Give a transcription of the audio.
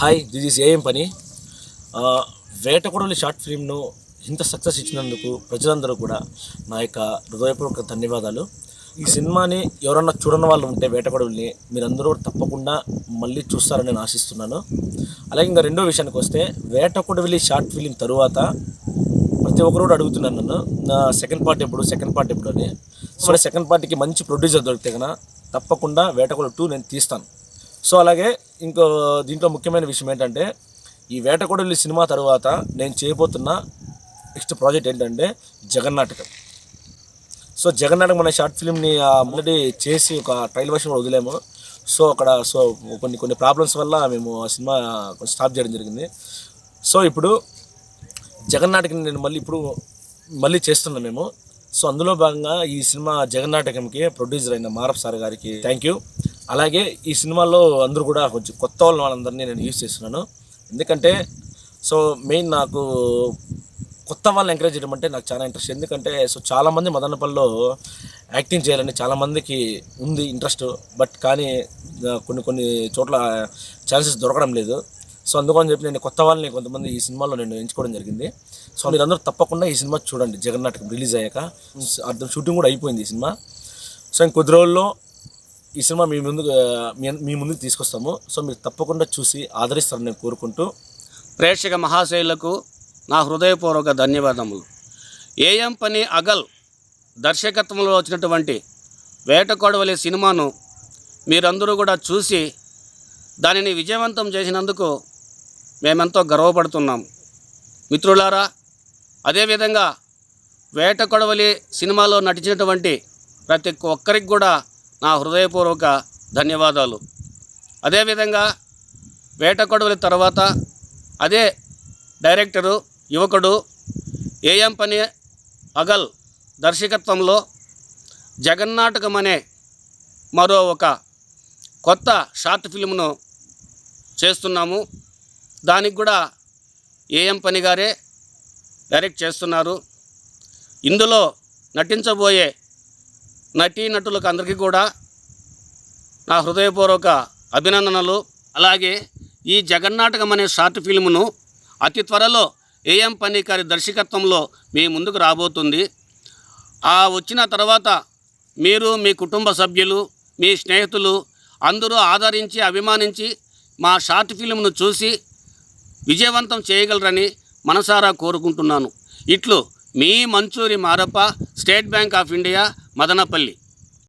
Hi this is AM పని. ఆ, short ఫిల్మ్ను ఇంత సక్సెస్ ఇచ్చినందుకు ప్రజలందరూ కూడా నా యొక్క హృదయపూర్వక ధన్యవాదాలు. ఈ సినిమాని ఎవరన్నా చూడని వాళ్ళు ఉంటే వేటకొడవల్ని మీరందరూ తప్పకుండా మళ్ళీ చూస్తారని నేను ఆశిస్తున్నాను. అలాగే ఇంకా రెండో విషయానికి వస్తే వేటకొడవలి షార్ట్ ఫిలిం తరువాత ప్రతి ఒక్కరు కూడా అడుగుతున్నాను నన్ను నా సెకండ్ పార్ట్ ఎప్పుడు సెకండ్ పార్ట్ ఎప్పుడు అని. సో సెకండ్ పార్ట్కి మంచి ప్రొడ్యూసర్ దొరికితే కనుక తప్పకుండా వేటకొడ టూ నేను తీస్తాను. సో అలాగే ఇంకో దీంట్లో ముఖ్యమైన విషయం ఏంటంటే ఈ వేటకొడలి సినిమా తర్వాత నేను చేయబోతున్న నెక్స్ట్ ప్రాజెక్ట్ ఏంటంటే జగన్నాటకం సో జగన్నాటకం అనే షార్ట్ ఫిల్మ్ని ఆల్రెడీ చేసి ఒక ట్రైల్ వర్షన్ కూడా వదిలేము. సో అక్కడ సో కొన్ని కొన్ని ప్రాబ్లమ్స్ వల్ల మేము ఆ సినిమా స్టాప్ చేయడం జరిగింది. సో ఇప్పుడు జగన్నాటకం నేను మళ్ళీ ఇప్పుడు మళ్ళీ చేస్తున్నాం మేము. సో అందులో భాగంగా ఈ సినిమా జగన్నాటకంకి ప్రొడ్యూసర్ అయిన మారప్ సార్ గారికి థ్యాంక్ యూ అలాగే ఈ సినిమాలో అందరూ కూడా కొంచెం కొత్త వాళ్ళ వాళ్ళందరినీ నేను యూజ్ చేస్తున్నాను. ఎందుకంటే సో మెయిన్ నాకు కొత్త వాళ్ళని ఎంకరేజ్ చేయడం అంటే నాకు చాలా ఇంట్రెస్ట్. ఎందుకంటే సో చాలామంది మదనపల్లిలో యాక్టింగ్ చేయాలని చాలామందికి ఉంది ఇంట్రెస్ట్. బట్ కానీ కొన్ని కొన్ని చోట్ల ఛాన్సెస్ దొరకడం లేదు. సో అందుకని చెప్పి నేను కొత్త వాళ్ళని కొంతమంది ఈ సినిమాలో నేను ఎంచుకోవడం జరిగింది. సో మీరందరూ తప్పకుండా ఈ సినిమా చూడండి. జగన్నాటకం రిలీజ్ అయ్యాక. అర్థం షూటింగ్ కూడా అయిపోయింది ఈ సినిమా. సో ఇంకొద్ది రోజుల్లో ఈ సినిమా మీ ముందు మీ- మీ ముందుకు తీసుకొస్తాము. సో మీరు తప్పకుండా చూసి ఆదరిస్తారని నేను కోరుకుంటూ ప్రేక్షక మహాశైలకు నా హృదయపూర్వక ధన్యవాదములు. ఏఎం పని అగల్ దర్శకత్వంలో వచ్చినటువంటి వేటకొడవలి సినిమాను మీరందరూ కూడా చూసి దానిని విజయవంతం చేసినందుకు మేమెంతో గర్వపడుతున్నాం మిత్రులారా అదేవిధంగా వేటకొడవలి సినిమాలో నటించినటువంటి ప్రతి ఒక్కరికి కూడా నా హృదయపూర్వక ధన్యవాదాలు. అదేవిధంగా వేటకొడవల తర్వాత అదే డైరెక్టరు యువకుడు ఏఎం పని అగల్ దర్శకత్వంలో జగన్నాటకం అనే మరో ఒక కొత్త షార్ట్ ఫిల్మ్ను చేస్తున్నాము. దానికి కూడా ఏఎం పని గారే డైరెక్ట్ చేస్తున్నారు. ఇందులో నటించబోయే నటీనటులకు అందరికీ కూడా నా హృదయపూర్వక అభినందనలు. అలాగే ఈ జగన్నాటకం అనే షార్ట్ ఫిల్మ్ను అతి త్వరలో ఏఎం పనికారి దర్శకత్వంలో మీ ముందుకు రాబోతుంది. ఆ వచ్చిన తర్వాత మీరు మీ కుటుంబ సభ్యులు మీ స్నేహితులు అందరూ ఆదరించి అభిమానించి మా షార్ట్ ఫిల్మ్ను చూసి విజయవంతం చేయగలరని మనసారా కోరుకుంటున్నాను. ఇట్లు మీ Manchuri Marappa State Bank of India Madanapalle.